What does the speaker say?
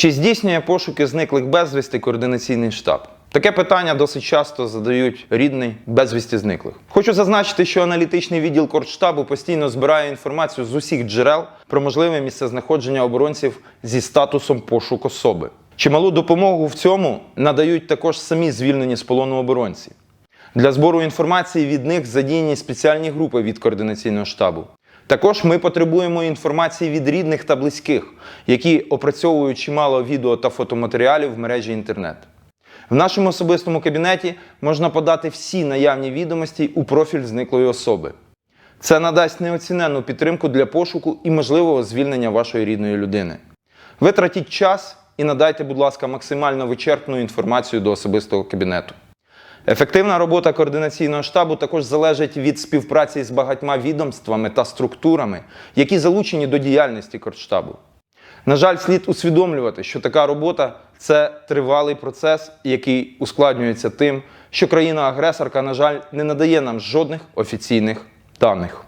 Чи здійснює пошуки зниклих безвісти координаційний штаб? Таке питання досить часто задають рідний безвісті зниклих. Хочу зазначити, що аналітичний відділ Кордштабу постійно збирає інформацію з усіх джерел про можливе місцезнаходження оборонців зі статусом пошук особи. Чималу допомогу в цьому надають також самі звільнені з полону оборонці. Для збору інформації від них задіяні спеціальні групи від координаційного штабу. Також ми потребуємо інформації від рідних та близьких, які опрацьовують чимало відео та фотоматеріалів в мережі інтернет. В нашому особистому кабінеті можна подати всі наявні відомості у профіль зниклої особи. Це надасть неоціненну підтримку для пошуку і можливого звільнення вашої рідної людини. Витратіть час і надайте, будь ласка, максимально вичерпну інформацію до особистого кабінету. Ефективна робота координаційного штабу також залежить від співпраці з багатьма відомствами та структурами, які залучені до діяльності Кордштабу. На жаль, слід усвідомлювати, що така робота це тривалий процес, який ускладнюється тим, що країна-агресорка, на жаль, не надає нам жодних офіційних даних.